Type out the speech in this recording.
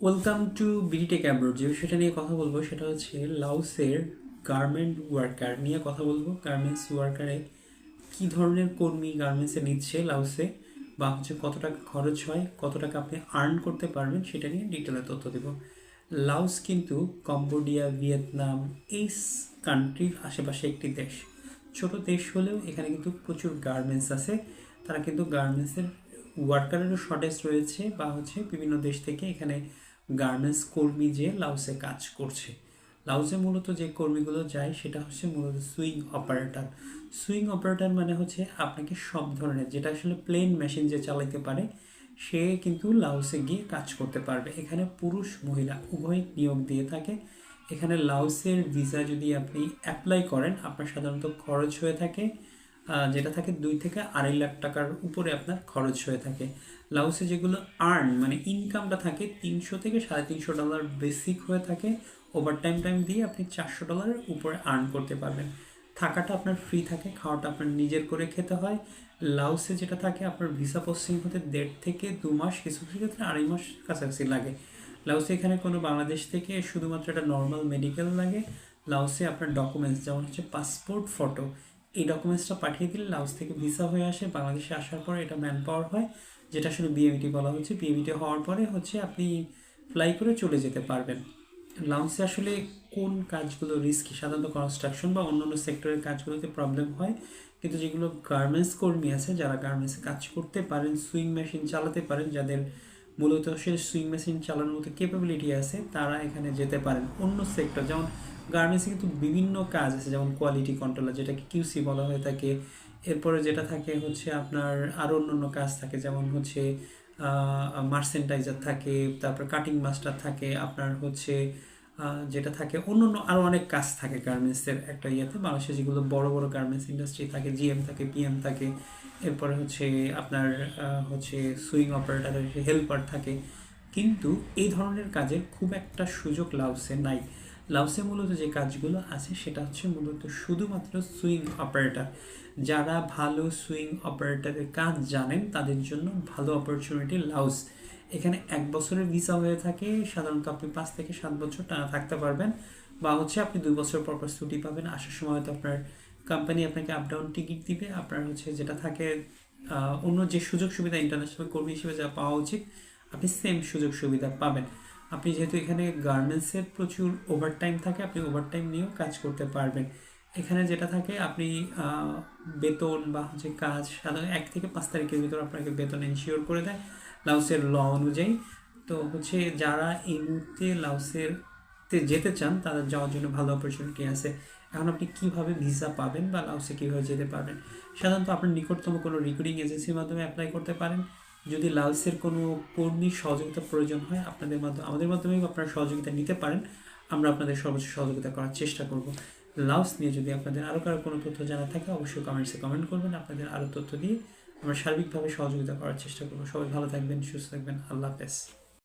Welcome to BDTech abroad যে বিষয়টা নিয়ে কথা বলব সেটা হচ্ছে লাউসের গার্মেন্ট ওয়ার্কার নিয়ে কথা বলব। গার্মেন্টস ওয়ার্কারে কী ধরনের কর্মী গার্মেন্টসে নিচ্ছে লাউসে বা হচ্ছে কত টাকা খরচ হয়, কত টাকা আপনি আর্ন করতে পারবেন সেটা নিয়ে ডিটেলে তথ্য দেব। লাউস কিন্তু কম্বোডিয়া ভিয়েতনাম এই কান্ট্রির আশেপাশে একটি দেশ। ছোট দেশ হলেও এখানে কিন্তু প্রচুর গার্মেন্টস আছে। তারা কিন্তু গার্মেন্টসের ওয়ার্কারেরও শর্টেজ রয়েছে বা হচ্ছে বিভিন্ন দেশ থেকে এখানে গার্মেন্টস কর্মী যে লাউসে কাজ করছে। লাউসে মূলত যে কর্মীগুলো যায়, সেটা হচ্ছে মূলত সুইং অপারেটর। সুইং অপারেটর মানে হচ্ছে আপনাকে সব ধরনের, যেটা আসলে প্লেন মেশিন যে চালাইতে পারে, সে কিন্তু লাউসে গিয়ে কাজ করতে পারবে। এখানে পুরুষ, মহিলা, উভয় নিয়োগ দিয়ে থাকে। এখানে লাউসের ভিসা যদি আপনি অ্যাপ্লাই করেন, আপনার সাধারণত খরচ হয়ে থাকে। যেটা থাকে দুই থেকে আড়াই লাখ টাকার উপরে আপনার খরচ হয়ে থাকে। লাউসে যেগুলো আর্ন মানে ইনকামটা থাকে, তিনশো থেকে সাড়ে তিনশো ডলার বেসিক হয়ে থাকে। ওভার টাইম টাইম দিয়ে আপনি চারশো ডলারের উপরে আর্ন করতে পারবেন। থাকাটা আপনার ফ্রি থাকে, খাওয়াটা আপনার নিজের করে খেতে হয়। লাউসে যেটা থাকে, আপনার ভিসা প্রসেসিং হতে দেড় থেকে দু মাস, কিছু কিছু ক্ষেত্রে আড়াই মাস কাছাকাছি লাগে। লাউসে এখানে কোনো বাংলাদেশ থেকে শুধুমাত্র একটা নর্মাল মেডিকেল লাগে। লাউসে আপনার ডকুমেন্টস যেমন হচ্ছে পাসপোর্ট ফটো এই ডকুমেন্টসটা পাঠিয়ে দিলে লাউস থেকে ভিসা হয়ে আসে, বাংলাদেশে আসার পরে এটা ম্যান পাওয়ার হয়, যেটা আসলে বিএমিটি বলা হচ্ছে। বিএমিটি হওয়ার পরে হচ্ছে আপনি ফ্লাই করে চলে যেতে পারবেন। লাউন্সে আসলে কোন কাজগুলো রিস্কি সাধারণত কনস্ট্রাকশন বা অন্যান্য সেক্টরের কাজগুলোতে প্রবলেম হয়। কিন্তু যেগুলো গার্মেন্টস কর্মী আছে, যারা গার্মেন্টসে কাজ করতে পারেন সুইং মেশিন চালাতে পারেন, যাদের মূলত সে সুইং মেশিন চালানোর মতো ক্যাপাবিলিটি আছে, তারা এখানে যেতে পারেন। অন্য সেক্টর যেমন গার্মেন্টসে কিন্তু বিভিন্ন কাজ আছে, যেমন কোয়ালিটি কন্ট্রোলার যেটাকে কিউসি বলা হয়ে থাকে। এরপরে যেটা থাকে হচ্ছে আপনার আরও অন্য অন্য কাজ থাকে, যেমন হচ্ছে মার্সেন্টাইজার থাকে, তারপর কাটিং মাস্টার থাকে, আপনার হচ্ছে যেটা থাকে অন্য অন্য আরও অনেক কাজ থাকে গার্মেন্টসের একটা ইয়েতে। বাংলাদেশে যেগুলো বড় বড় গার্মেন্টস ইন্ডাস্ট্রি থাকে জিএম থাকে পিএম থাকে, এরপরে হচ্ছে আপনার হচ্ছে সুইং অপারেটর হেল্পার থাকে। কিন্তু এই ধরনের কাজের খুব একটা সুযোগ লাউসে নাই। লাউসে মূলত যে কাজগুলো আছে, সেটা হচ্ছে মূলত শুধুমাত্র সুইং অপারেটার যারা ভালো সুইং অপারেটারের কাজ জানেন, তাদের জন্য ভালো অপরচুনিটি লাউস। এখানে এক বছরের ভিসা হয়ে থাকে সাধারণত আপনি পাঁচ থেকে সাত বছর টানা থাকতে পারবেন। বা হচ্ছে আপনি দুই বছর পর পর ছুটি পাবেন, আসার সময় হয়তো আপনার কোম্পানি আপনাকে আপ ডাউন টিকিট দিবে। আপনার হচ্ছে যেটা থাকে অন্য যে সুযোগ সুবিধা ইন্টারন্যাশনাল কর্মী হিসেবে যা পাওয়া উচিত, আপনি সেম সুযোগ সুবিধা পাবেন। আপনি যেহেতু এখানে গার্মেন্টসের প্রচুর ওভারটাইম থাকে, আপনি ওভারটাইম নিয়েও কাজ করতে পারবেন। এখানে যেটা থাকে, আপনি বেতন বা হচ্ছে কাজ সাধারণত এক থেকে পাঁচ তারিখের ভিতর আপনাকে বেতন এনশিওর করে দেয়। লাউসের ল অনুযায়ী। তো হচ্ছে যারা এই মুহূর্তে লাউসের তে যেতে চান, তাদের যাওয়ার জন্য ভালো অপরচুনিটি আছে। এখন আপনি কীভাবে ভিসা পাবেন বা লাউসে কীভাবে যেতে পারবেন? সাধারণত আপনার নিকটতম কোনো রিক্রুটিং এজেন্সির মাধ্যমে অ্যাপ্লাই করতে পারেন। যদি লাউসের কোনো কর্মীর সহযোগিতা প্রয়োজন হয়, আপনাদের মাধ্যমে, আমাদের মাধ্যমে আপনারা সহযোগিতা নিতে পারেন। আমরা আপনাদের সর্বোচ্চ সহযোগিতা করার চেষ্টা করব। লাউস নিয়ে যদি আপনাদের আরও কারও কোনো তথ্য জানা থাকে, অবশ্যই কমেন্টসে কমেন্ট করবেন। আপনাদের আরও তথ্য দিয়ে আমরা সার্বিকভাবে সহযোগিতা করার চেষ্টা করব। সবাই ভালো থাকবেন, সুস্থ থাকবেন। আল্লাহ হাফেজ।